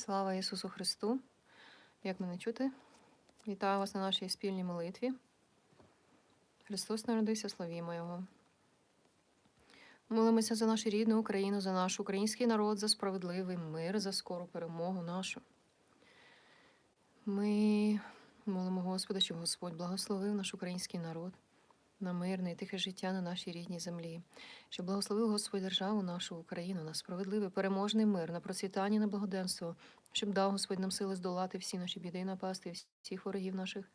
Слава Ісусу Христу! Як мене чути? Вітаю вас на нашій спільній молитві. Христос народився, славімо Його. Молимося за нашу рідну Україну, за наш український народ, за справедливий мир, за скору перемогу нашу. Ми молимо Господа, щоб Господь благословив наш український народ на мирне і тихе життя на нашій рідній землі, щоб благословив Господь державу нашу Україну на справедливий, переможний мир, на процвітання, на благоденство, щоб дав Господь нам сили здолати всі наші біди і напасти, всіх ворогів наших,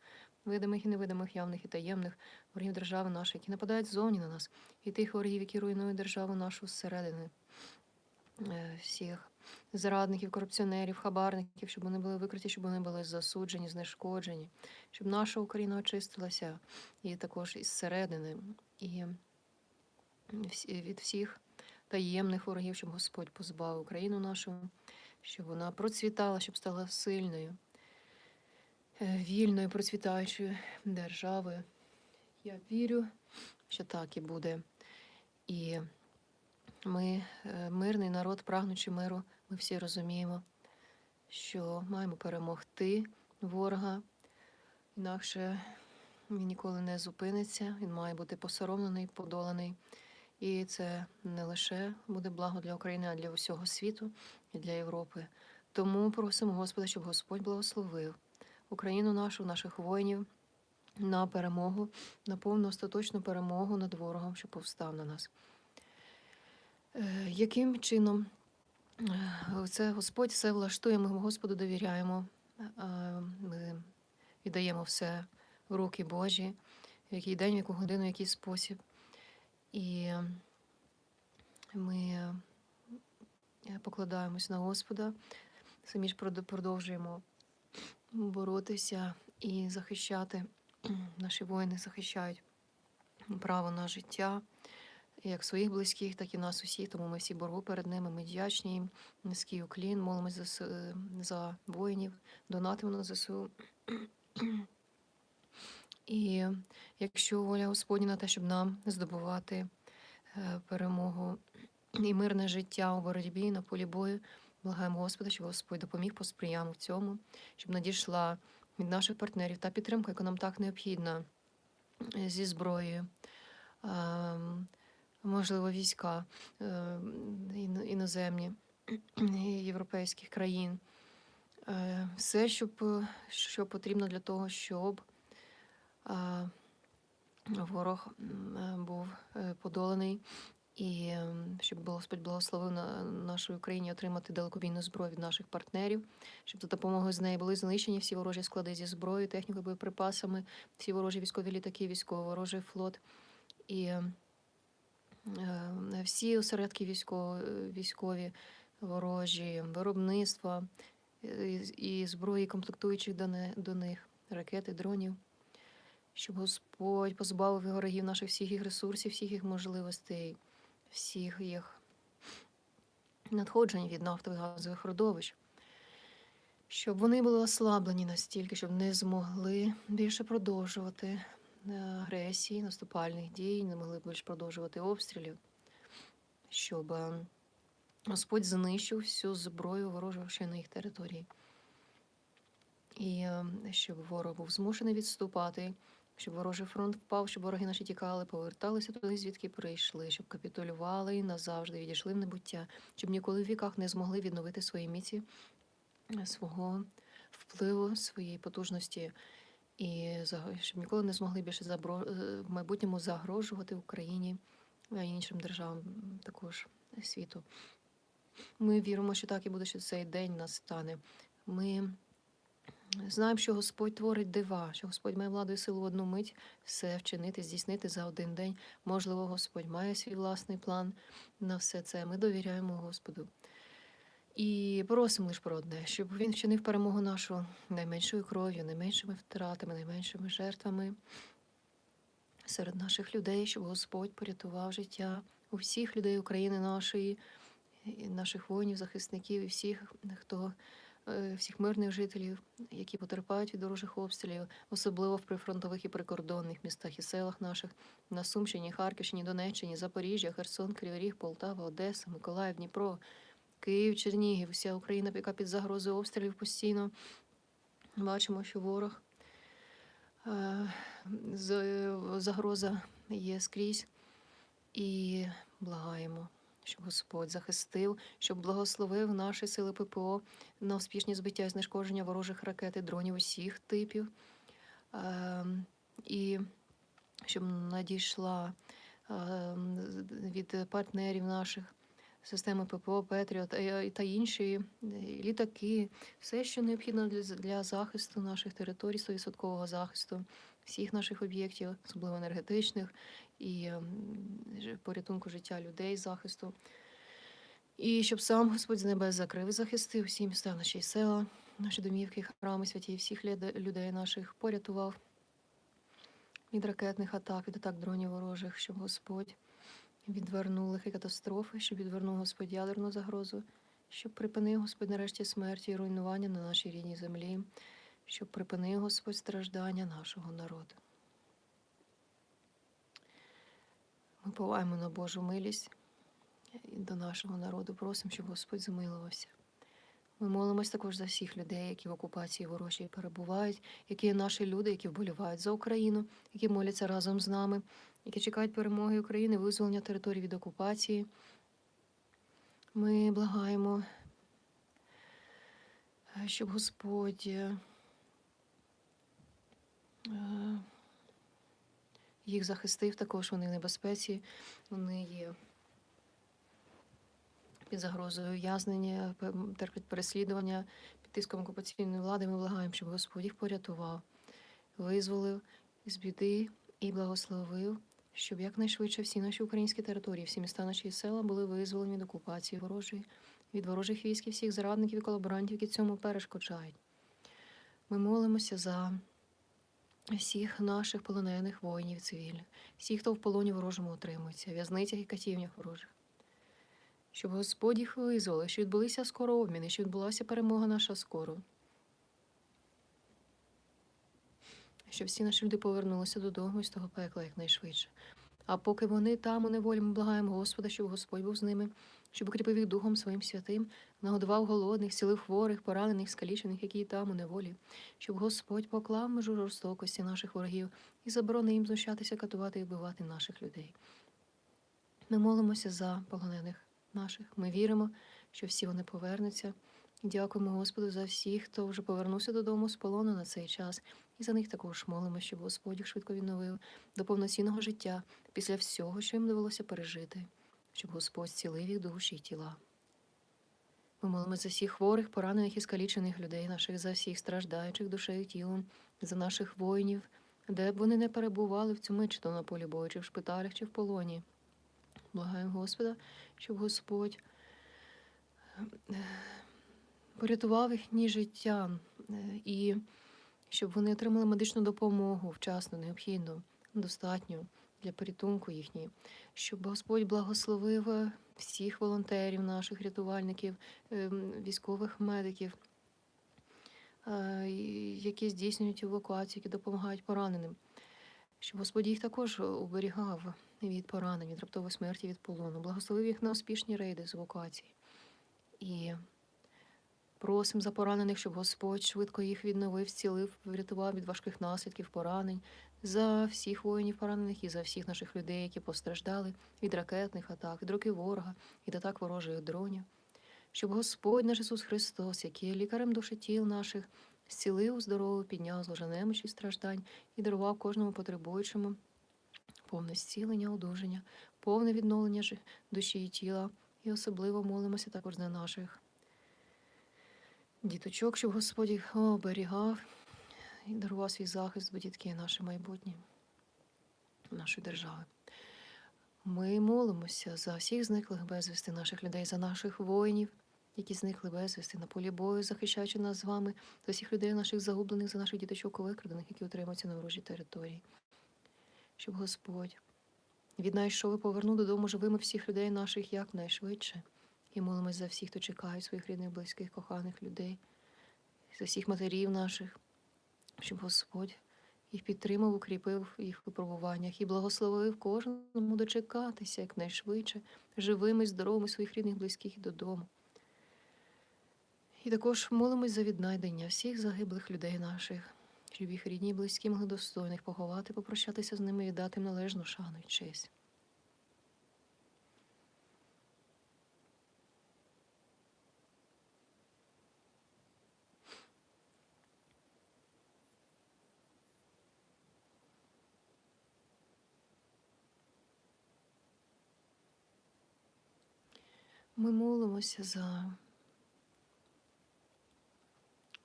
видимих і невидимих, явних і таємних, ворогів держави нашої, які нападають ззовні на нас, і тих ворогів, які руйнують державу нашу зсередини. Е, Всіх зрадників, корупціонерів, хабарників, щоб вони були викриті, щоб вони були засуджені, знешкоджені, щоб наша Україна очистилася і також із середини, і від всіх таємних ворогів, щоб Господь позбавив Україну нашу, щоб вона процвітала, щоб стала сильною, е, вільною, процвітаючою державою. Я вірю, що так і буде. І ми, е, мирний народ, прагнучи миру, ми всі розуміємо, що маємо перемогти ворога, інакше він ніколи не зупиниться, він має бути посоромлений, подоланий. І це не лише буде благо для України, а для усього світу і для Європи. Тому просимо Господа, щоб Господь благословив Україну нашу, наших воїнів на перемогу, на повну остаточну перемогу над ворогом, що повстав на нас. Е, Яким чином це Господь все влаштує, ми Господу довіряємо, е, ми віддаємо все в руки Божі, в який день, в яку годину, в який спосіб. І ми е, покладаємось на Господа, самі ж продовжуємо боротися і захищати. Наші воїни захищають право на життя, як своїх близьких, так і нас усіх. Тому ми всі боргу перед ними. Ми вдячні їм. Низький уклін, молимось за, за воїнів, донатимо на ЗСУ. І якщо воля Господня на те, щоб нам здобувати е, перемогу і мирне життя у боротьбі на полі бою, благаємо Господа, щоб Господь допоміг посприяв в цьому, щоб надійшла від наших партнерів та підтримка, яка нам так необхідна е, зі зброєю. Можливо, війська е, іноземні європейських країн. Е, Все, щоб, е, що потрібно для того, щоб ворог був подоланий, і щоб Господь благословив на нашій Україні отримати далекобійну зброю від наших партнерів, щоб за допомогою з неї були знищені всі ворожі склади зі зброєю, технікою, боєприпасами, всі ворожі військові літаки, військово-ворожий флот і всі осередки військові, військові ворожі, виробництва е, і зброї, комплектуючих до, них, ракети, дронів щоб Господь позбавив ворогів наших всіх їх ресурсів, всіх їх можливостей, всіх їх надходжень від нафтових газових родовищ, щоб вони були ослаблені настільки, щоб не змогли більше продовжувати е, агресії, наступальних дій, не могли більше продовжувати обстрілів, щоб Господь знищив всю зброю ворожого на їх території. І щоб ворог був змушений відступати, щоб ворожий фронт впав, щоб вороги наші тікали, поверталися туди, звідки прийшли, щоб капітулювали і назавжди відійшли в небуття, щоб ніколи в віках не змогли відновити свої міці, е, свого впливу, своєї потужності, і щоб ніколи не змогли більше забро- е, в майбутньому загрожувати Україні а іншим державам також світу. Ми віримо, що так і буде, що цей день настане. Ми Знаємо, що Господь творить дива, що Господь має владу і силу в одну мить все вчинити, здійснити за один день. Можливо, Господь має свій власний план на все це. Ми довіряємо Господу. І просимо лише про одне, щоб він вчинив перемогу нашу найменшою кров'ю, найменшими втратами, найменшими жертвами серед наших людей, щоб Господь порятував життя у всіх людей України нашої, наших воїнів, захисників і всіх, хто е, всіх мирних жителів, які потерпають від ворожих обстрілів, особливо в прифронтових і прикордонних містах і селах наших на Сумщині, Харківщині, Донеччині, Запоріжжя, Херсон, Кривий Ріг, Полтава, Одеса, Миколаїв, Дніпро, Київ, Чернігів, вся Україна, яка під загрозою обстрілів постійно. Бачимо, що ворог е, загроза є скрізь. І благаємо, щоб Господь захистив, щоб благословив наші сили ППО на успішні збиття і знешкодження ворожих ракет і дронів усіх типів. Ем, І щоб надійшла ем, від партнерів наших системи ППО, Петріот е, та інші е, літаки, все, що необхідно для, захисту наших територій, 100% захисту всіх наших об'єктів, особливо енергетичних, і ем, порятунку життя людей, захисту. І щоб сам Господь з небес закрив і захистив всі міста, наші села, наші домівки, храми, святі, всіх людей наших порятував від ракетних атак, від атак дронів ворожих, щоб Господь відвернув лихі катастрофи, щоб відвернув Господь ядерну загрозу, щоб припинив Господь нарешті смерті і руйнування на нашій рідній землі, щоб припинив Господь страждання нашого народу. Ми поваємо на Божу милість і до нашого народу. Просимо, щоб Господь замилувався. Ми молимось також за всіх людей, які в окупації ворожій перебувають, які є наші люди, які вболівають за Україну, які моляться разом з нами, які чекають перемоги України, визволення територій від окупації. Ми благаємо, е, щоб Господь е, е, їх захистив також, вони в небезпеці, вони є під загрозою ув'язнення, терплять переслідування під тиском окупаційної влади. Ми благаємо, щоб Господь їх порятував, визволив з біди і благословив, щоб якнайшвидше всі наші українські території, всі міста наші села були визволені від окупації ворожої, від ворожих військ і всіх зрадників і колаборантів, які цьому перешкоджають. Ми молимося за всіх наших полонених воїнів цивільних, всіх, хто в полоні ворожому утримується, в'язницях і катівнях ворожих. Щоб Господь їх визволив, що відбулися скоро обміни, що відбулася перемога наша скоро. Щоб всі наші люди повернулися додому з того пекла якнайшвидше. А поки вони там у неволі, ми благаємо Господа, щоб Господь був з ними, щоб укріпив їх Духом Своїм святим, нагодував голодних, цілив хворих, поранених, скалічених, які там у неволі, щоб Господь поклав межу жорстокості наших ворогів і заборонив їм знущатися, катувати і вбивати наших людей. Ми молимося за полонених наших. Ми віримо, що всі вони повернуться. Дякуємо Господу за всіх, хто вже повернувся додому з полону на цей час. І за них також молимося, щоб Господь їх швидко відновив до повноцінного життя після всього, що їм довелося пережити, щоб Господь зцілив їх душі й тіла. Ми молимося за всіх хворих, поранених і скалічених людей, наших за всіх страждаючих душею і тілом, за наших воїнів, де б вони не перебували в цю мить, то на полі бою, чи в шпиталях, чи в полоні. Благаємо Господа, щоб Господь е, порятував їхні життя е, і щоб вони отримали медичну допомогу вчасно, необхідну, достатню для порятунку їхньої, щоб Господь благословив е, всіх волонтерів, наших рятувальників, е, військових медиків, е, які здійснюють евакуацію, які допомагають пораненим. Щоб Господь їх також оберігав від поранень, від раптової смерті, від полону, благословив їх на успішні рейди з евакуації. І просимо за поранених, щоб Господь швидко їх відновив, зцілив, врятував від важких наслідків поранень, за всіх воїнів поранених і за всіх наших людей, які постраждали від ракетних атак, від руки ворога, від атак ворожих дронів. Щоб Господь наш Ісус Христос, який є лікарем душі тіл наших, зцілив, здоровив, підняв з ложа немочі страждань і дарував кожному потребуючому повне зцілення, одужання, повне відновлення душі і тіла. І особливо молимося також за наших діточок, щоб Господь їх оберігав і дарував свій захист, бо дітки є наше майбутнє нашої держави. Ми молимося за всіх зниклих безвісти наших людей, за наших воїнів, які зникли безвісти на полі бою, захищаючи нас з вами, за всіх людей наших загублених, за наших діточок викрадених, які утримуються на ворожій території. Щоб Господь віднайшов і повернув додому живими всіх людей наших якнайшвидше. І молимось за всіх, хто чекає своїх рідних, близьких, коханих людей, за всіх матерів наших, щоб Господь їх підтримав, укріпив їх випробуваннях і благословив кожному дочекатися якнайшвидше, живими, здоровими своїх рідних, близьких і додому. І також молимось за віднайдення всіх загиблих людей наших, щоб їх рідні і близькі могли достойних поховати, попрощатися з ними і дати належну шану і честь. Ми молимося за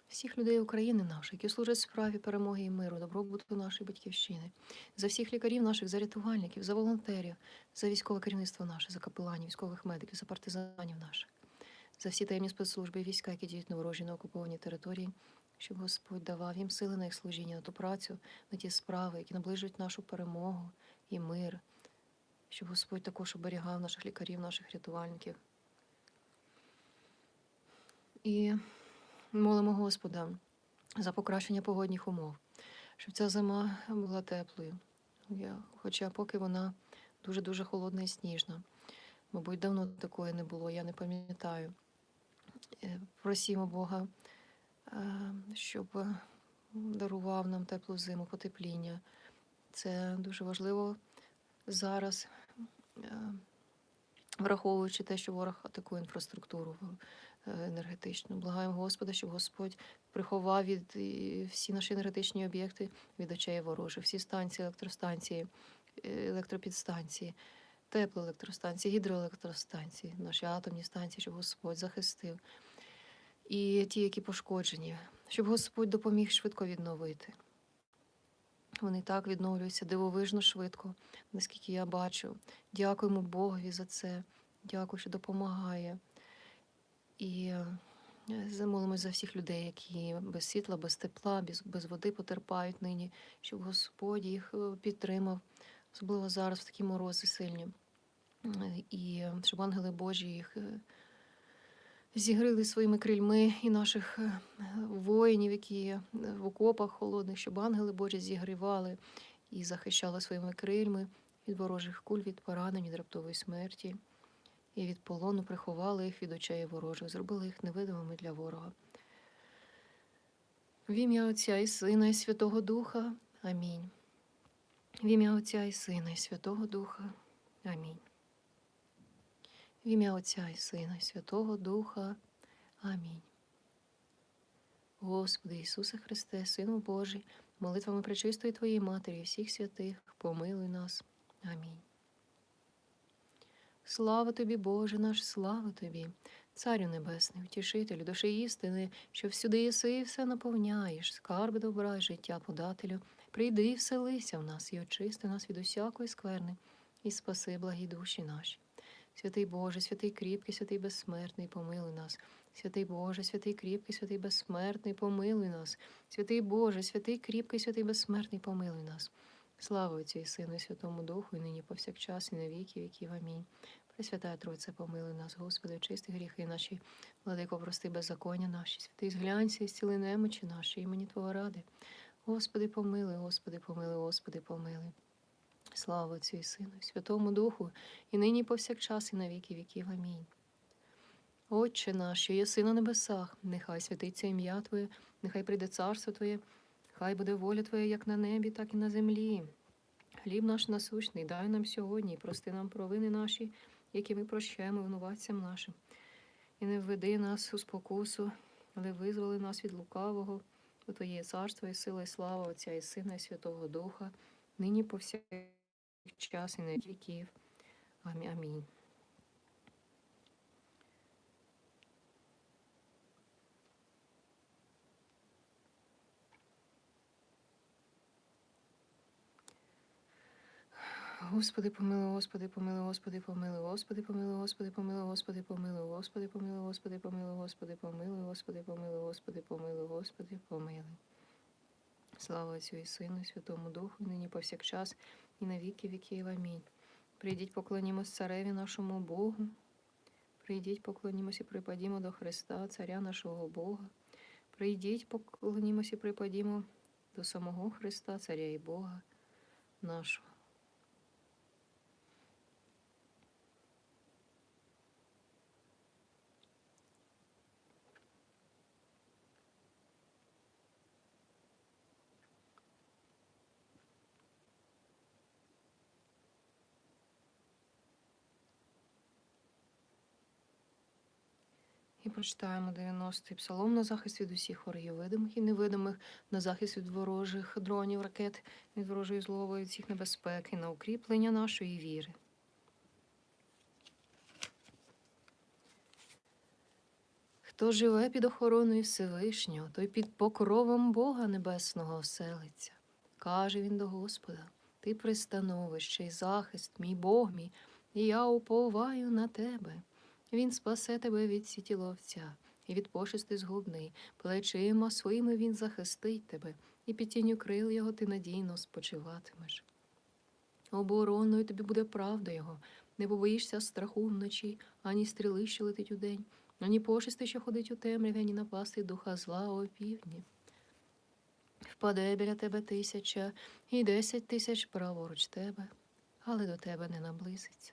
всіх людей України наших, які служать справі перемоги і миру, добробуту нашої батьківщини, за всіх лікарів наших, за рятувальників, за волонтерів, за військове керівництво наше, за капеланів, військових медиків, за партизанів наших, за всі таємні спецслужби і війська, які діють на ворожі на окупованій території, щоб Господь давав їм сили на їх служіння, на ту працю, на ті справи, які наближують нашу перемогу і мир, щоб Господь також оберігав наших лікарів, наших рятувальників. І молимо Господа за покращення погодних умов, щоб ця зима була теплою. Я, хоча поки вона дуже-дуже холодна і сніжна. Мабуть, давно такої не було, я не пам'ятаю. Е, Просімо Бога, е, щоб дарував нам теплу зиму, потепління. Це дуже важливо зараз, е, враховуючи те, що ворог атакує інфраструктуру е, енергетичну. Благаємо Господа, щоб Господь приховав від всі наші енергетичні об'єкти від очей ворожих, всі станції, електростанції, е, електропідстанції, теплоелектростанції, гідроелектростанції, наші атомні станції, щоб Господь захистив. І ті, які пошкоджені, щоб Господь допоміг швидко відновити. Вони так відновлюються дивовижно швидко, наскільки я бачу. Дякуємо Богові за це. Дякую, що допомагає. І е, замолимось за всіх людей, які без світла, без тепла, без, без води потерпають нині, щоб Господь їх е, підтримав, особливо зараз в такі морози сильні. Е, І щоб ангели Божі їх е, зігрили своїми крильми і наших е, воїнів, які е, в окопах холодних, щоб ангели Божі зігрівали і захищали своїми крильми від ворожих куль, від поранень, від раптової смерті, і від полону приховали їх від очей ворожих, зробили їх невидимими для ворога. В ім'я Отця і Сина, і Святого Духа. Амінь. В ім'я Отця і Сина, і Святого Духа. Амінь. В ім'я Отця і Сина, і Святого Духа. Амінь. Господи Ісусе Христе, Сину Божий, молитвами пречистої Твоєї Матері і всіх святих, помилуй нас. Амінь. Слава тобі, Боже наш, слава тобі, Царю Небесний, втішителю, душі істини, що всюди єси і все наповняєш, скарби добра і життя подателю. Прийди і вселися в нас і очисти нас від усякої скверни, і спаси благі душі наші. Святий Боже, святий кріпкий, святий безсмертний, помилуй нас. Святий Боже, святий кріпкий, святий безсмертний, помилуй нас. Святий Боже, святий кріпкий, святий безсмертний, помилуй нас. Слава Отцю і Сину, і Святому Духу, і нині повсякчас, і на віки віків. Амінь. Пресвятая Тройце, помилуй нас, Господи, очисти гріхи наші, владико, прости беззаконня наші, святий зглянься і зціли немочі наші, імені Твого ради. Господи, помилуй, Господи, помилуй, Господи, помилуй. Слава Отцю і Сину, і Святому Духу, і нині повсякчас, і на віки віків. Амінь. Отче наш, що єси на небесах, нехай святиться ім'я Твоє, нехай прийде царство Твоє, хай буде воля Твоя як на небі, так і на землі. Хліб наш насущний, дай нам сьогодні, і прости нам провини наші, які ми прощаємо винуватцям нашим. І не введи нас у спокусу, але визволи нас від лукавого, бо Твоє царство і сила, і слава Отця і Сина, і Святого Духа, нині повсякчас і на віків. Амінь. Господи, помилуй, Господи, помилуй, Господи, помилуй, Господи, помилуй, Господи, помилуй, Господи, помилуй, Господи, помилуй, Господи, помилуй, Господи, помилуй, Господи, помилуй, Господи, помилуй, Господи, помилуй. Слава Отцю і Сину, і Святому Духу, нині повсякчас, і на віки віків. Амінь. Прийдіть, поклонімось цареві нашому Богу. Прийдіть, поклонімось і припадімо до Христа, Царя нашого Бога. Прийдіть, поклонімось і припадімо до самого Христа, Царя і Бога нашого. І прочитаємо 90-й псалом на захист від усіх ворогів видимих і невидимих, на захист від ворожих дронів, ракет, від ворожої злови, від всіх небезпек і на укріплення нашої віри. Хто живе під охороною Всевишнього, той під покровом Бога Небесного оселиться. Каже він до Господа: Ти пристановище й захист, мій Бог мій, і я уповаю на тебе. Він спасе тебе від сіті ловця і від пошести згубний, плечима своїми він захистить тебе, і під тінню крил його ти надійно спочиватимеш. Обороною тобі буде правда його, не побоїшся страху вночі, ані стріли, що летить удень, ані пошести, що ходить у темряві, ані напасти духа зла о півдні. Впаде біля тебе тисяча і десять тисяч праворуч тебе, але до тебе не наблизиться.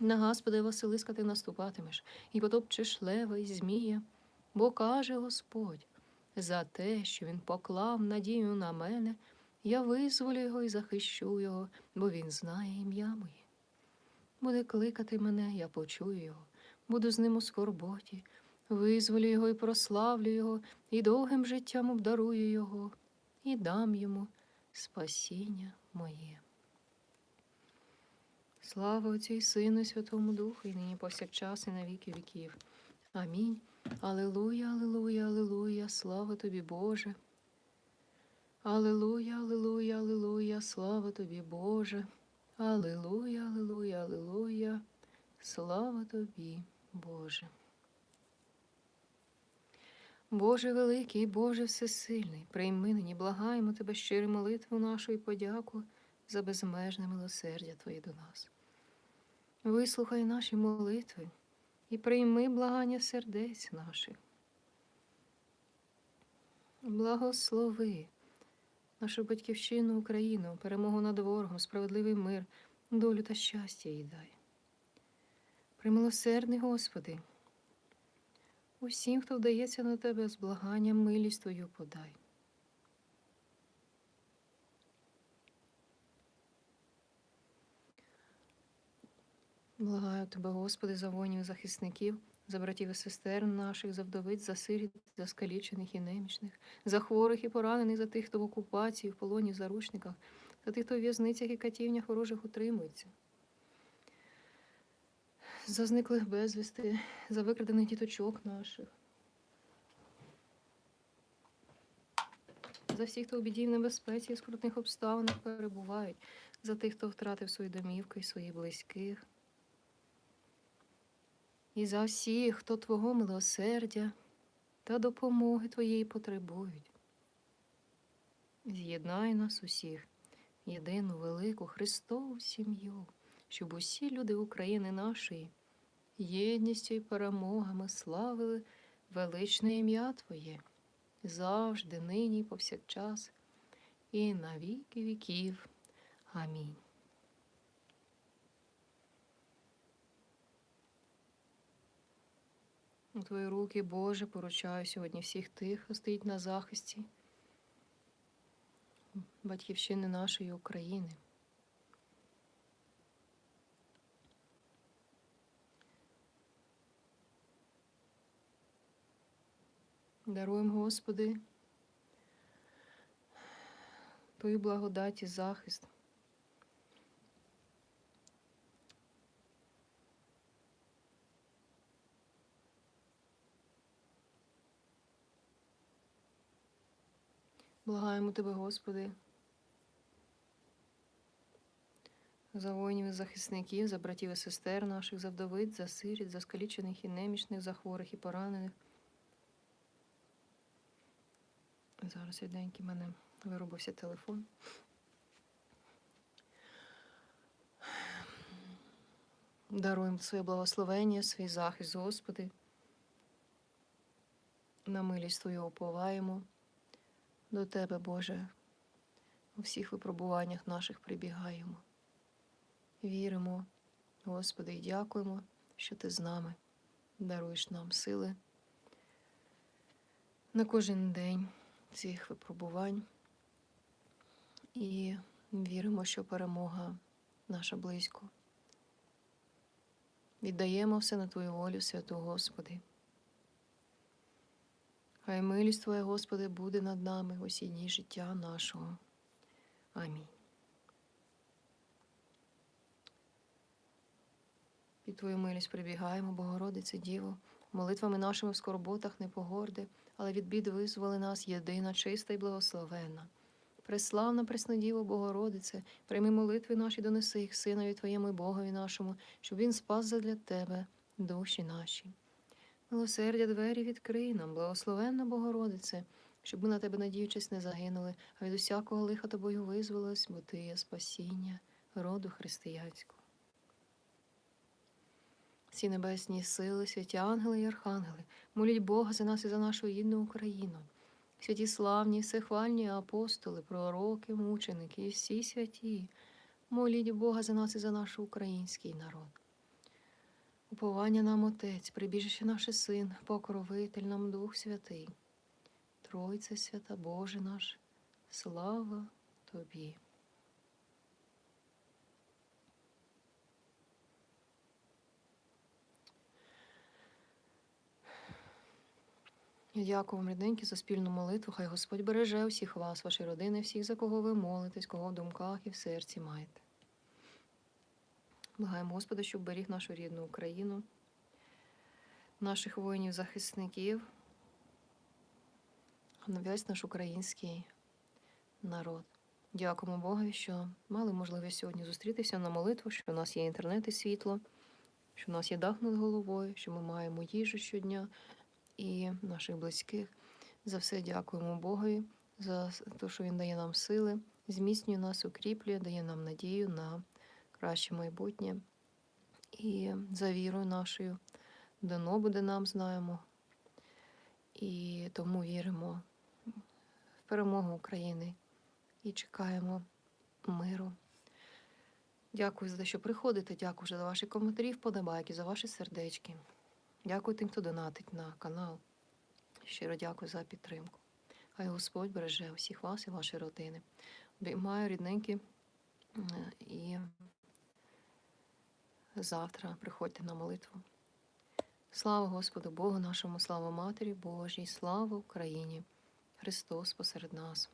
На Господа Василиска ти наступатимеш, і потопчеш лева і змія, бо каже Господь, за те, що він поклав надію на мене, я визволю його і захищу його, бо він знає ім'я моє. Буде кликати мене, я почую його, буду з ним у скорботі, визволю його і прославлю його, і довгим життям обдарую його, і дам йому спасіння моє. Слава Отцю і Сину, і Святому Духу, і нині повсякчас, і на віки віків. Амінь. Алилуя, алилуя, алилуя, слава тобі, Боже. Алилуя, алилуя, алилуя, слава тобі, Боже. Алилуя, алилуя, алилуя, слава тобі, Боже. Боже великий, Боже всесильний, прийми нині, благаємо Тебе щирі молитву нашу і подяку за безмежне милосердя Твоє до нас. Вислухай наші молитви і прийми благання сердець наших. Благослови нашу батьківщину Україну, перемогу над ворогом, справедливий мир, долю та щастя їй дай. Примилосердний Господи, усім, хто вдається на Тебе з благанням, милість Твою подай. Благаю тебе, Господи, за воїнів захисників, за братів і сестер наших, за вдовиць, за сиріт, за скалічених і немічних, за хворих і поранених, за тих, хто в окупації, в полоні, в заручниках, за тих, хто в в'язницях і катівнях ворожих утримується. За зниклих безвісти, за викрадених діточок наших. За всіх, хто у біді в небезпеці і скрутних обставинах перебувають, за тих, хто втратив свої домівки і своїх близьких і за всіх, хто Твого милосердя та допомоги Твоєї потребують. З'єднай нас усіх, єдину велику Христову сім'ю, щоб усі люди України нашої єдністю і перемогами славили величне ім'я Твоє завжди, нині, повсякчас, і на віки віків. Амінь. У Твої руки, Боже, поручаю сьогодні всіх тих, хто стоїть на захисті батьківщини нашої України. Даруємо, Господи, Твою благодать і захист. Благаємо Тебе, Господи, за воїнів і захисників, за братів і сестер наших, за вдовиць, за сиріт, за скалічених і немічних, за хворих і поранених. Зараз рідненький в мене вирубився телефон. Даруємо своє благословення, свій захист, Господи, На милість Твою оповаємо. До Тебе, Боже, у всіх випробуваннях наших прибігаємо. Віримо, Господи, і дякуємо, що Ти з нами даруєш нам сили на кожен день цих випробувань. І віримо, що перемога наша близько. Віддаємо все на Твою волю, святу Господи. Хай милість Твоя, Господи, буде над нами в усі дні життя нашого. Амінь. Під Твою милість прибігаємо, Богородице Діво, молитвами нашими в скорботах не погорди, але від бід визволи нас єдина, чиста і благословенна. Преславна Преснодіво Богородице, прийми молитви наші, донеси їх Синові Твоєму і Богові нашому, щоб Він спас задля Тебе душі наші. Милосердя двері відкрий нам, благословенна Богородице, щоб ми на тебе, надіючись, не загинули, а від усякого лиха тобою визволились, бо ти є спасіння роду християнського. Всі небесні сили, святі ангели і архангели, моліть Бога за нас і за нашу рідну Україну. Святі славні, всехвальні апостоли, пророки, мученики і всі святі, моліть Бога за нас і за наш український народ. Уповання нам Отець, прибіжище наше Син, покровитель нам Дух Святий. Тройце свята Боже наш, слава Тобі. Дякую вам, рідненькі, за спільну молитву. Хай Господь береже усіх вас, ваші родини, всіх, за кого ви молитесь, кого в думках і в серці маєте. Благаємо Господа, щоб беріг нашу рідну Україну, наших воїнів-захисників, на весь наш український народ. Дякуємо Богові, що мали можливість сьогодні зустрітися на молитву, що у нас є інтернет і світло, що у нас є дах над головою, що ми маємо їжу щодня і наших близьких. За все дякуємо Богові, за те, що Він дає нам сили, зміцнює нас, укріплює, дає нам надію на краще майбутнє. І за вірою нашою дано буде нам, знаємо. І тому віримо в перемогу України і чекаємо миру. Дякую за те, що приходите. Дякую за ваші коментарі, вподобайки, за ваші сердечки. Дякую тим, хто донатить на канал. Щиро дякую за підтримку. Хай Господь береже усіх вас і ваші родини. Обіймаю рідненькі е, і завтра приходьте на молитву. Слава Господу Богу нашому, слава Матері Божій, слава Україні! Христос посеред нас.